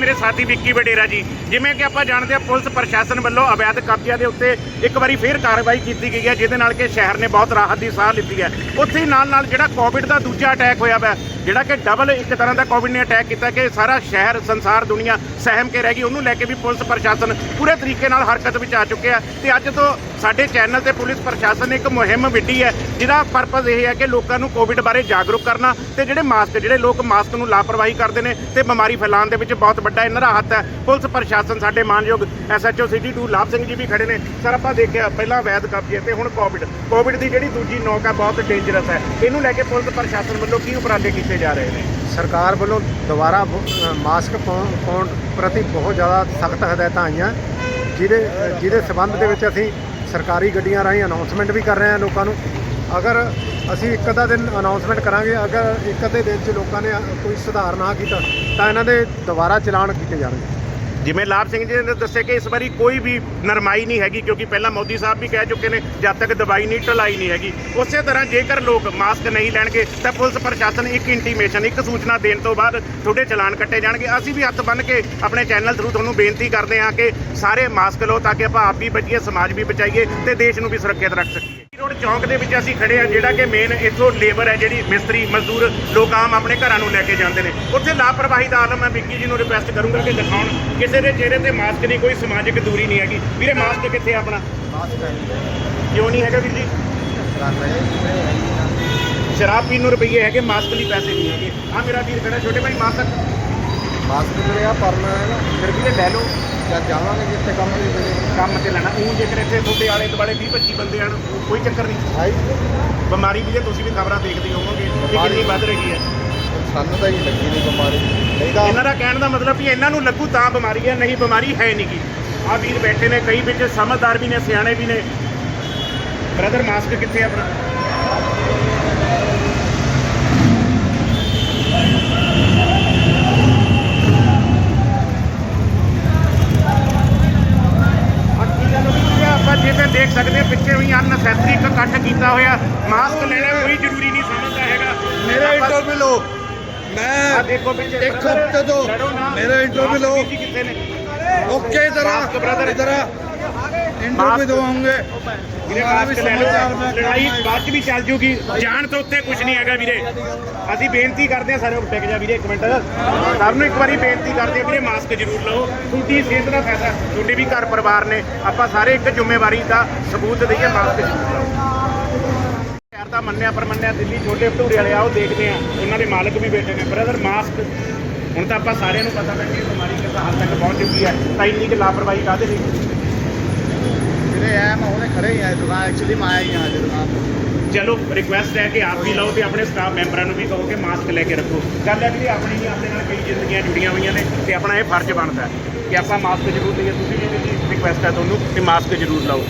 ਮੇਰੇ ਸਾਥੀ ਵਿੱਕੀ ਵਡੇਰਾ ਜੀ। ਜਿਵੇਂ ਕਿ ਆਪਾਂ ਜਾਣਦੇ ਹਾਂ, ਪੁਲਿਸ ਪ੍ਰਸ਼ਾਸਨ ਵੱਲੋਂ ਅਵੈਧ ਕਬਜ਼ਿਆਂ ਦੇ ਉੱਤੇ ਇੱਕ ਵਾਰੀ ਫੇਰ ਕਾਰਵਾਈ ਕੀਤੀ ਗਈ ਹੈ, ਜਿਹਦੇ ਨਾਲ ਕਿ ਸ਼ਹਿਰ ਨੇ ਬਹੁਤ ਰਾਹਤ ਦੀ ਸਾਹ ਲਿੱਤੀ ਹੈ। ਉੱਥੇ ਹੀ ਨਾਲ ਨਾਲ ਜਿਹੜਾ ਕੋਵਿਡ ਦਾ ਦੂਜਾ ਅਟੈਕ ਹੋਇਆ ਵਾ, ਜਿਹੜਾ ਕਿ ਡਬਲ ਇੱਕ ਤਰ੍ਹਾਂ ਦਾ ਕੋਵਿਡ ਨੇ ਅਟੈਕ ਕੀਤਾ ਕਿ ਸਾਰਾ ਸ਼ਹਿਰ, ਸੰਸਾਰ, ਦੁਨੀਆ ਸਹਿਮ ਕੇ ਰਹਿ ਗਈ। ਉਹਨੂੰ ਲੈ ਕੇ ਵੀ ਪੁਲਿਸ ਪ੍ਰਸ਼ਾਸਨ ਪੂਰੇ ਤਰੀਕੇ ਨਾਲ ਹਰਕਤ ਵਿੱਚ ਆ ਚੁੱਕਿਆ ਤੇ ਅੱਜ ਤੋਂ ਸਾਡੇ ਚੈਨਲ ਤੇ ਪੁਲਿਸ ਪ੍ਰਸ਼ਾਸਨ ਨੇ ਇੱਕ ਮੁਹਿੰਮ ਵਿੱਢੀ ਹੈ, ਜਿਹਦਾ ਪਰਪਸ ਇਹ ਹੈ ਕਿ ਲੋਕਾਂ ਨੂੰ ਕੋਵਿਡ ਬਾਰੇ ਜਾਗਰੂਕ ਕਰਨਾ ਤੇ ਜਿਹੜੇ ਮਾਸਕ ਜਿਹੜੇ ਲੋਕ ਮਾਸਕ ਨੂੰ ਲਾਪਰਵਾਹੀ ਕਰਦੇ ਨੇ ਤੇ ਬਿਮਾਰੀ ਫੈਲਾਉਣ ਦੇ ਵਿੱਚ ਬਹੁਤ ਵੱਡਾ ਇਹਨਾਂ ਦਾ ਹੱਥ ਹੈ। ਪੁਲਿਸ ਪ੍ਰਸ਼ਾਸਨ ਸਾਡੇ ਮਾਨਯੋਗ ਐਸਐਚਓ ਸਿਟੀ 2 ਲਾਭ ਸਿੰਘ ਜੀ ਵੀ ਖੜੇ ਨੇ। ਸਰ, ਆਪਾਂ ਦੇਖਿਆ, ਪਹਿਲਾਂ ਵੈਦ ਕਬਜ਼ੇ ਤੇ ਹੁਣ ਕੋਵਿਡ ਕੋਵਿਡ ਦੀ ਜਿਹੜੀ ਦੂਜੀ ਨੌਕ ਹੈ, ਬਹੁਤ ਡੇਂਜਰਸ ਹੈ। ਇਹਨੂੰ ਲੈ ਕੇ ਪੁਲਿਸ ਪ੍ਰਸ਼ਾਸਨ ਵੱਲੋਂ ਕੀ ਉਪਰਾਲੇ ਕੀਤੇ ਜਾ ਰਹੇ ਨੇ? ਸਰਕਾਰ ਵੱਲੋਂ ਦੁਬਾਰਾ ਮਾਸਕ ਪਾਉਣ ਪਾਉਣ ਪ੍ਰਤੀ ਬਹੁਤ ਜ਼ਿਆਦਾ ਸਖਤ ਹਦਾਇਤਾਂ ਆਈਆਂ। ਜਿਹਦੇ ਜਿਹਦੇ ਸਬੰਧ ਦੇ ਵਿੱਚ ਅਸੀਂ ਸਰਕਾਰੀ ਗੱਡੀਆਂ ਰਾਹੀਂ ਅਨਾਉਂਸਮੈਂਟ ਵੀ ਕਰ ਰਹੇ ਹਾਂ ਲੋਕਾਂ ਨੂੰ। ਅਗਰ ਅਸੀਂ ਇੱਕ ਅੱਧਾ ਦਿਨ ਅਨਾਉਂਸਮੈਂਟ ਕਰਾਂਗੇ। ਅਗਰ ਇੱਕ ਅੱਧੇ ਦਿਨ 'ਚ ਲੋਕਾਂ ਨੇ ਕੋਈ ਸੁਧਾਰ ਨਾ ਕੀਤਾ, ਤਾਂ ਇਹਨਾਂ ਦੇ ਦੁਬਾਰਾ ਚਲਾਨ ਕੀਤੇ ਜਾਣਗੇ। ਜਿਵੇਂ ਲਾਭ ਸਿੰਘ ਜੀ ਨੇ ਦੱਸਿਆ ਕਿ ਇਸ ਵਾਰੀ ਕੋਈ ਵੀ ਨਰਮਾਈ ਨਹੀਂ ਹੈਗੀ, ਕਿਉਂਕਿ ਪਹਿਲਾਂ ਮੋਦੀ ਸਾਹਿਬ ਵੀ ਕਹਿ ਚੁੱਕੇ ਨੇ, ਜਦ ਤੱਕ ਦਵਾਈ ਨਹੀਂ ਢਲਾਈ ਨਹੀਂ ਹੈਗੀ। ਉਸੇ ਤਰ੍ਹਾਂ ਜੇਕਰ ਲੋਕ ਮਾਸਕ ਨਹੀਂ ਲੈਣਗੇ, ਤਾਂ ਪੁਲਿਸ ਪ੍ਰਸ਼ਾਸਨ ਇੱਕ ਇੰਟੀਮੇਸ਼ਨ ਇੱਕ ਸੂਚਨਾ ਦੇਣ ਤੋਂ ਬਾਅਦ ਤੁਹਾਡੇ ਚਲਾਨ ਕੱਟੇ ਜਾਣਗੇ। ਅਸੀਂ ਵੀ ਹੱਥ ਬੰਨ੍ਹ ਕੇ ਆਪਣੇ ਚੈਨਲ ਥਰੂ ਤੁਹਾਨੂੰ ਬੇਨਤੀ ਕਰਦੇ ਹਾਂ ਕਿ ਸਾਰੇ ਮਾਸਕ ਲਓ, ਤਾਂ ਕਿ ਆਪਾਂ ਆਪ ਵੀ ਬਚੀਏ, ਸਮਾਜ ਵੀ ਬਚਾਈਏ ਤੇ ਦੇਸ਼ ਨੂੰ ਵੀ ਸੁਰੱਖਿਅਤ ਰੱਖ ਸਕੀਏ। ਰੋਡ ਚੌਂਕ ਦੇ ਵਿੱਚ ਅਸੀਂ ਖੜੇ ਆ ਜਿਹੜਾ ਕਿ ਮੇਨ ਇੱਥੋਂ ਲੇਬਰ ਹੈ ਜਿਹੜੀ ਮਿਸਤਰੀ ਮਜ਼ਦੂਰ ਲੋਕ ਆਮ ਆਪਣੇ ਘਰਾਂ ਨੂੰ ਲੈ ਕੇ ਜਾਂਦੇ ਨੇ। ਉੱਥੇ ਲਾਪਰਵਾਹੀ ਦਾ ਆਲਮ ਮੈਂ ਵਿੱਕੀ ਜੀ ਨੂੰ ਰਿਕੁਐਸਟ ਕਰੂੰਗਾ ਕਿ ਦਿਖਾਉਣ। ਕਿਸੇ ਦੇ ਚਿਹਰੇ ਤੇ ਮਾਸਕ ਨਹੀਂ ਕੋਈ ਸਮਾਜਿਕ ਦੂਰੀ ਨਹੀਂ ਹੈਗੀ। ਵੀਰੇ ਮਾਸਕ ਕਿੱਥੇ ਆਪਣਾ? ਮਾਸਕ ਕਿਉਂ ਨਹੀਂ ਹੈਗਾ ਵੀਰ ਜੀ? ਸ਼ਰਾਬ ਪੀਣ ਨੂੰ ਰੁਪਈਏ ਹੈਗੇ ਮਾਸਕ ਲਈ ਪੈਸੇ ਨਹੀਂ ਹੈਗੇ। ਆ ਮੇਰਾ ਵੀਰ ਖੜਾ ਛੋਟੇ ਭਾਈ ਮਾਸਕ ਮਾਸਕ ਜਿਹੜੇ ਆ ਪਰਨਾ ਹੈ ਨਾ ਫਿਰ ਵੀਰੇ ਲੈ ਲਓ। ਜਦ ਜਾਵਾਂਗੇ ਜਿੱਥੇ ਕੰਮ ਦੇ ਜਿਹੜੇ ਕੰਮ ਤੇ ਲੈਣਾ। ਉਹ ਜੇਕਰ ਇੱਥੇ ਤੁਹਾਡੇ ਆਲੇ ਦੁਆਲੇ 20 25 ਬੰਦੇ ਆਣ ਕੋਈ ਚੱਕਰ ਨਹੀਂ। ਆਈ? ਬਿਮਾਰੀ ਵੀ ਜੇ ਤੁਸੀਂ ਵੀ ਖਬਰਾਂ ਦੇਖਦੇ ਹੋਵੋਗੇ ਕਿ ਕਿੰਨੀ ਵੱਧ ਰਹੀ ਹੈ। ਸਾਨੂੰ ਤਾਂ ਹੀ ਲੱਗੀ ਨਹੀਂ ਬਿਮਾਰੀ। ਨਹੀਂ ਤਾਂ ਇਹਨਾਂ ਦਾ ਕਹਿਣ ਦਾ ਮਤਲਬ ਵੀ ਇਹਨਾਂ ਨੂੰ ਲੱਗੂ ਤਾਂ ਬਿਮਾਰੀ ਹੈ ਨਹੀਂ ਬਿਮਾਰੀ ਹੈ ਨਹੀਂ ਗੀ। ਆ ਵੀਰ ਬੈਠੇ ਨੇ ਕਈ ਵਿੱਚ ਸਮਝਦਾਰ ਵੀ ਨੇ ਸਿਆਣੇ ਵੀ ਨੇ। ਬ੍ਰਦਰ ਮਾਸਕ ਕਿੱਥੇ ਆ ਆਪਣਾ ਬਾਕੀ ਗੱਲ ਵੀ ਕੀ ਆ, ਆਪਾਂ ਜਿਵੇਂ ਦੇਖ ਸਕਦੇ ਹਾਂ ਪਿੱਛੇ ਵੀ ਅਨਸੈਸਰੀ ਇੱਕ ਇਕੱਠ ਕੀਤਾ ਹੋਇਆ। ਮਾਸਕ ਲੈਣਾ ਕੋਈ ਜ਼ਰੂਰੀ ਨਹੀਂ ਸਮਝਦਾ ਹੈਗਾ। ਮੇਰਾ ਇੰਟਰਵਿਊ ਲਓ। ਮੈਂ ਦੇਖੋ ਪਿੱਛੇ ਇੱਕ ਹਫ਼ਤੇ ਤੋਂ। ਮੇਰਾ ਮਾਸਕ ਲਓ। ਓਕੇ ਇਧਰ ਆ ਆ ਮਾਸਕ। ਇੰਟਰਵਿਊ ਦਵਾਉਂਗੇ ਲੜਾਈ ਬਾਅਦ ਚ ਵੀ ਚੱਲ ਜੂਗੀ। ਜਾਣ ਤੋਂ ਉੱਤੇ ਕੁਝ ਨਹੀਂ ਹੈਗਾ ਵੀਰੇ। ਅਸੀਂ ਬੇਨਤੀ ਕਰਦੇ ਹਾਂ ਸਾਰੇ ਟਿਕ ਜਾ ਵੀਰੇ ਇੱਕ ਮਿੰਟ। ਸਭ ਨੂੰ ਇੱਕ ਵਾਰੀ ਬੇਨਤੀ ਕਰਦੇ ਹਾਂ ਵੀਰੇ ਮਾਸਕ ਜ਼ਰੂਰ ਲਓ। ਤੁਹਾਡੀ ਸਿਹਤ ਦਾ ਫਾਇਦਾ ਤੁਹਾਡੇ ਵੀ ਘਰ ਪਰਿਵਾਰ ਨੇ। ਆਪਾਂ ਸਾਰੇ ਇੱਕ ਜ਼ਿੰਮੇਵਾਰੀ ਦਾ ਸਬੂਤ ਦਈਏ ਮਾਸਕ ਜ਼ਰੂਰ ਲਓ। ਸ਼ਹਿਰ ਦਾ ਮੰਨਿਆ ਦਿੱਲੀ ਛੋਟੇ ਭਟੂਰੇ ਵਾਲੇ ਆ ਉਹ ਦੇਖਦੇ ਆ ਉਹਨਾਂ ਦੇ ਮਾਲਕ ਵੀ ਬੈਠੇ ਨੇ। Brother mask. ਹੁਣ ਤਾਂ ਆਪਾਂ ਸਾਰਿਆਂ ਨੂੰ ਪਤਾ ਲੱਗ ਗਿਆ ਬਿਮਾਰੀ ਕਿਸ ਹੱਦ ਤੱਕ ਪਹੁੰਚ ਚੁੱਕੀ ਹੈ। ਤਾਂ ਇੰਨੀ ਕਿ ਲਾਪਰਵਾਹੀ ਕਾਹਦੇ ਲਈ? ਜਿਹੜੇ ਐ ਮੈਂ ਉਹਨੇ ਖੜੇ ਹੀ ਆ ਦੁਕਾਨ ਐਕਚੁਅਲੀ ਮੈਂ ਆਇਆ ਹੀ ਆ ਦੁਕਾਨ ਚਲੋ ਰਿਕੁਐਸਟ ਹੈ ਕਿ ਆਪ ਵੀ ਲਓ ਤੇ ਆਪਣੇ ਸਟਾਫ ਮੈਂਬਰਾਂ ਨੂੰ ਵੀ ਕਹੋ ਕਿ ਮਾਸਕ ਲੈ ਕੇ ਰੱਖੋ। ਗੱਲ ਹੈ ਕਿ ਆਪਣੀ ਵੀ ਆਪਣੇ ਨਾਲ ਕਈ ਜ਼ਿੰਦਗੀਆਂ ਜੁੜੀਆਂ ਹੋਈਆਂ ਨੇ ਤੇ ਆਪਣਾ ਇਹ ਫਰਜ਼ ਬਣਦਾ ਹੈ ਕਿ ਆਪਾਂ ਮਾਸਕ ਜ਼ਰੂਰ ਲਈਏ। ਤੁਸੀਂ ਵੀ ਮੇਰੀ ਰਿਕੁਐਸਟ ਹੈ ਤੁਹਾਨੂੰ ਕਿ ਮਾਸਕ ਜ਼ਰੂਰ ਲਾਓ।